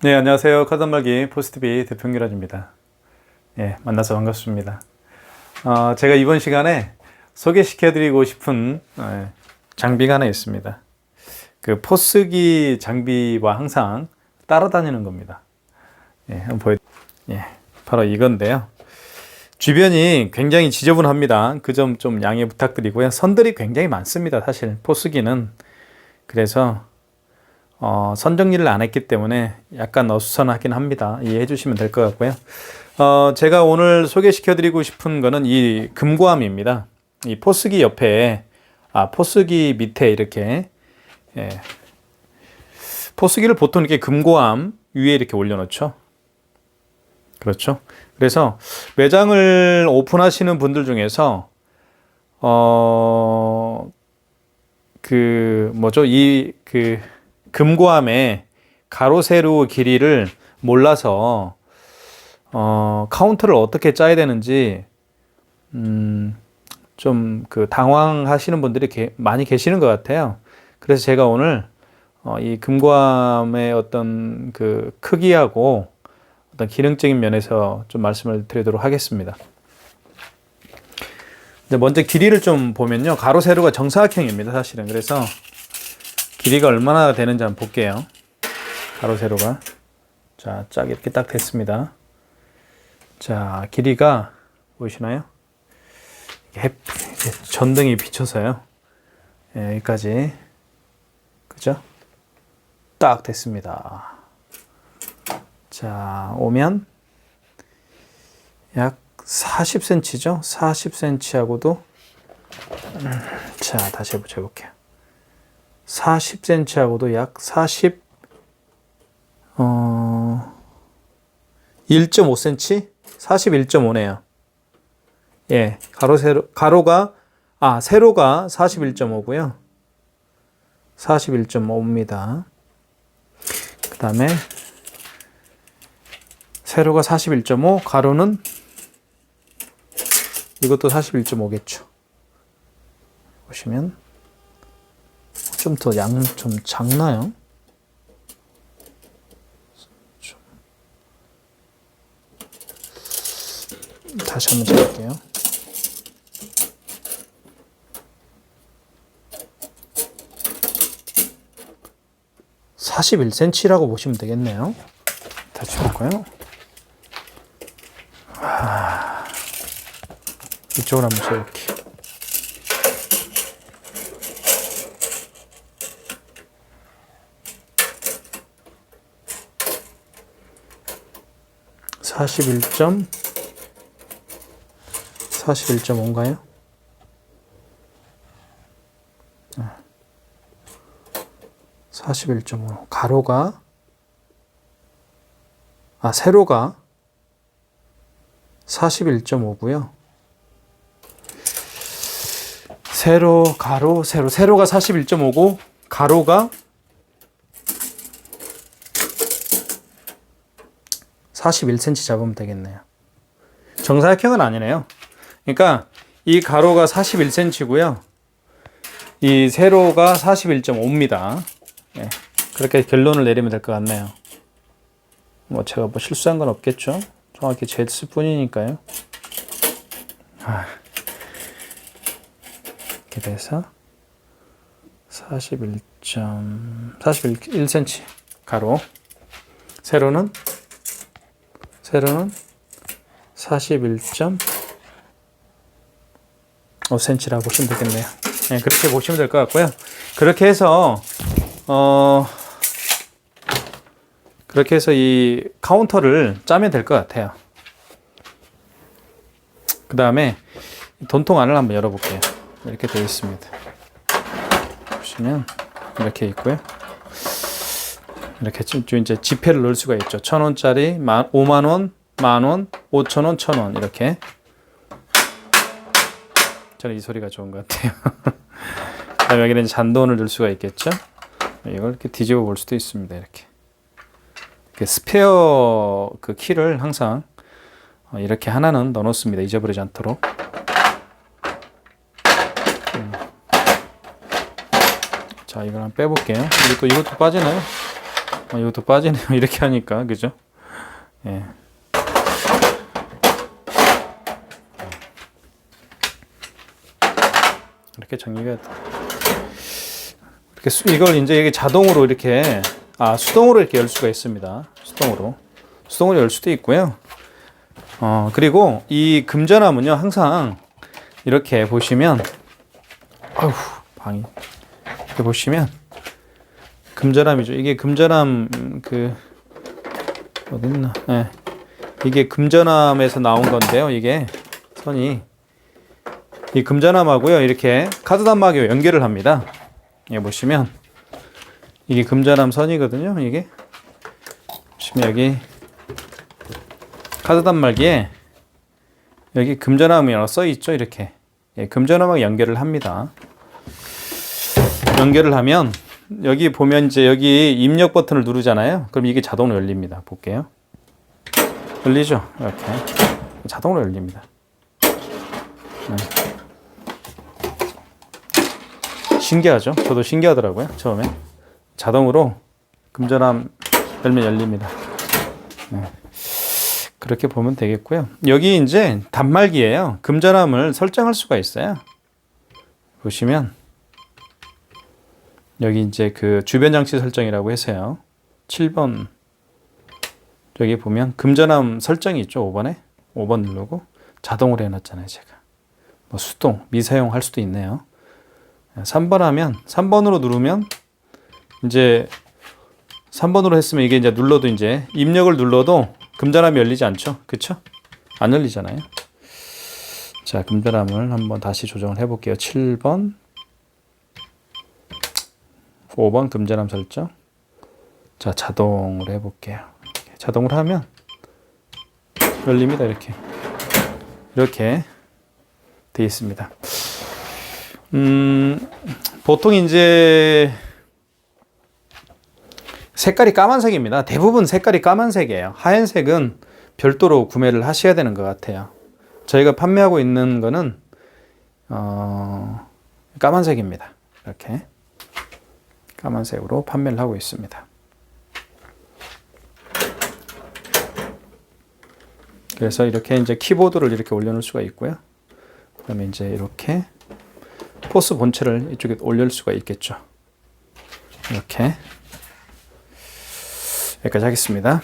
네, 안녕하세요. 카단말기 포스트비 대평기라입니다 예, 만나서 반갑습니다. 어, 제가 이번 시간에 소개시켜드리고 싶은 예, 장비가 하나 있습니다. 그 포스기 장비와 항상 따라다니는 겁니다. 예, 한번 보여. 예, 바로 이건데요. 주변이 굉장히 지저분합니다. 그 점 좀 양해 부탁드리고요. 선들이 굉장히 많습니다. 사실 포스기는 그래서 어, 선 정리를 안 했기 때문에 약간 어수선하긴 합니다. 이해해 주시면 될 것 같고요. 어, 제가 오늘 소개시켜 드리고 싶은 거는 이 금고함입니다. 이 포스기 옆에, 아, 포스기 밑에 이렇게, 예. 포스기를 보통 이렇게 금고함 위에 이렇게 올려놓죠. 그렇죠. 그래서 매장을 오픈하시는 분들 중에서, 어, 그, 뭐죠, 이, 그, 금고함의 가로 세로 길이를 몰라서 어, 카운터를 어떻게 짜야 되는지 음, 좀 그 당황하시는 분들이 게, 많이 계시는 것 같아요. 그래서 제가 오늘 어, 이 금고함의 어떤 그 크기하고 어떤 기능적인 면에서 좀 말씀을 드리도록 하겠습니다. 먼저 길이를 좀 보면요. 가로 세로가 정사각형입니다. 사실은. 그래서 길이가 얼마나 되는지 한번 볼게요. 가로 세로가. 자, 짝 이렇게 딱 됐습니다. 자, 길이가 보이시나요? 해, 전등이 비쳐서요. 예, 여기까지. 그죠? 딱 됐습니다. 자, 오면 약 40cm죠? 40cm하고도 자, 다시 해볼게요. 40cm하고도 약 40, 어, 1.5cm? 41.5네요. 예, 가로, 세로, 가로가, 아, 세로가 41.5고요. 41.5입니다. 그 다음에, 세로가 41.5, 가로는 이것도 41.5겠죠. 보시면, 좀 더 양 좀 작나요? 좀. 다시 한번 재볼게요. (41cm라고) 보시면 되겠네요 다시 볼까요 아, 이쪽으로 한번 재볼게요 사십일 점 사십일 점 오인가요? 사십일 점 오. 가로가 아 세로가 사십일 점 오고요. 세로 가로 세로 세로가 사십일 점 오고 가로가 41cm 잡으면 되겠네요. 정사각형은 아니네요. 그러니까 이 가로가 41cm고요. 이 세로가 41.5입니다. 예, 그렇게 결론을 내리면 될 것 같네요. 뭐 제가 뭐 실수한 건 없겠죠. 정확히 쟀을 뿐이니까요. 아, 이렇게 돼서 41. 41cm 가로 세로는 세로는 41.5cm라고 보시면 되겠네요. 네, 그렇게 보시면 될 것 같고요. 그렇게 해서 어 그렇게 해서 이 카운터를 짜면 될 것 같아요. 그 다음에 돈통 안을 한번 열어볼게요. 이렇게 되어 있습니다. 보시면 이렇게 있고요. 이렇게 좀 이제 지폐를 넣을 수가 있죠. 천 원짜리, 만, 5만 원, 만 원, 5천 원, 천 원 이렇게. 저는 이 소리가 좋은 것 같아요. 그다음에 여기는 잔돈을 넣을 수가 있겠죠. 이걸 이렇게 뒤집어 볼 수도 있습니다. 이렇게. 이렇게 스페어 그 키를 항상 어, 이렇게 하나는 넣어 놓습니다. 잊어버리지 않도록. 음. 자, 이걸 한번 빼볼게요. 이것도 이것도 빠지나요? 아, 이것도 빠지네요. 이렇게 하니까 그죠? 예. 이렇게 정리가 돼. 이렇게 수, 이걸 이제 이게 자동으로 이렇게 아 수동으로 이렇게 열 수가 있습니다. 수동으로 수동으로 열 수도 있고요. 어 그리고 이 금전함은요 항상 이렇게 보시면 아휴 방이 이렇게 보시면 금전함이죠. 이게 금전함 음, 그 어딨나? 예. 이게 금전함에서 나온 건데요. 이게 선이 이 금전함하고요 이렇게 카드 단말하고 연결을 합니다. 예 보시면 이게 금전함 선이거든요. 이게 보시면 여기 카드 단말기에 여기 금전함이라고 써 있죠. 이렇게 예, 금전함하고 연결을 합니다. 연결을 하면 여기 보면 이제 여기 입력 버튼을 누르잖아요. 그럼 이게 자동으로 열립니다. 볼게요. 열리죠? 이렇게 자동으로 열립니다. 네. 신기하죠? 저도 신기하더라고요. 처음에 자동으로 금전함 열면 열립니다. 네. 그렇게 보면 되겠고요. 여기 이제 단말기예요. 금전함을 설정할 수가 있어요. 보시면 여기 이제 그 주변 장치 설정이라고 해서요. 7번 여기 보면 금전함 설정이 있죠. 5번에 5번 누르고 자동으로 해놨잖아요. 제가 뭐 수동 미사용 할 수도 있네요. 3번 하면 3번으로 누르면 이제 3번으로 했으면 이게 이제 눌러도 이제 입력을 눌러도 금전함이 열리지 않죠. 그쵸? 안 열리잖아요. 자, 금전함을 한번 다시 조정을 해볼게요. 7번, 5번 금전함 설정. 자, 자동으로 해볼게요. 자동으로 하면 열립니다. 이렇게. 이렇게 되어 있습니다. 음, 보통 이제 색깔이 까만색입니다. 대부분 색깔이 까만색이에요. 하얀색은 별도로 구매를 하셔야 되는 것 같아요. 저희가 판매하고 있는 거는 어, 까만색입니다. 이렇게 까만색으로 판매를 하고 있습니다. 그래서 이렇게 이제 키보드를 이렇게 올려놓을 수가 있고요. 그 다음에 이제 이렇게 포스 본체를 이쪽에 올릴 수가 있겠죠. 이렇게 여기까지 하겠습니다.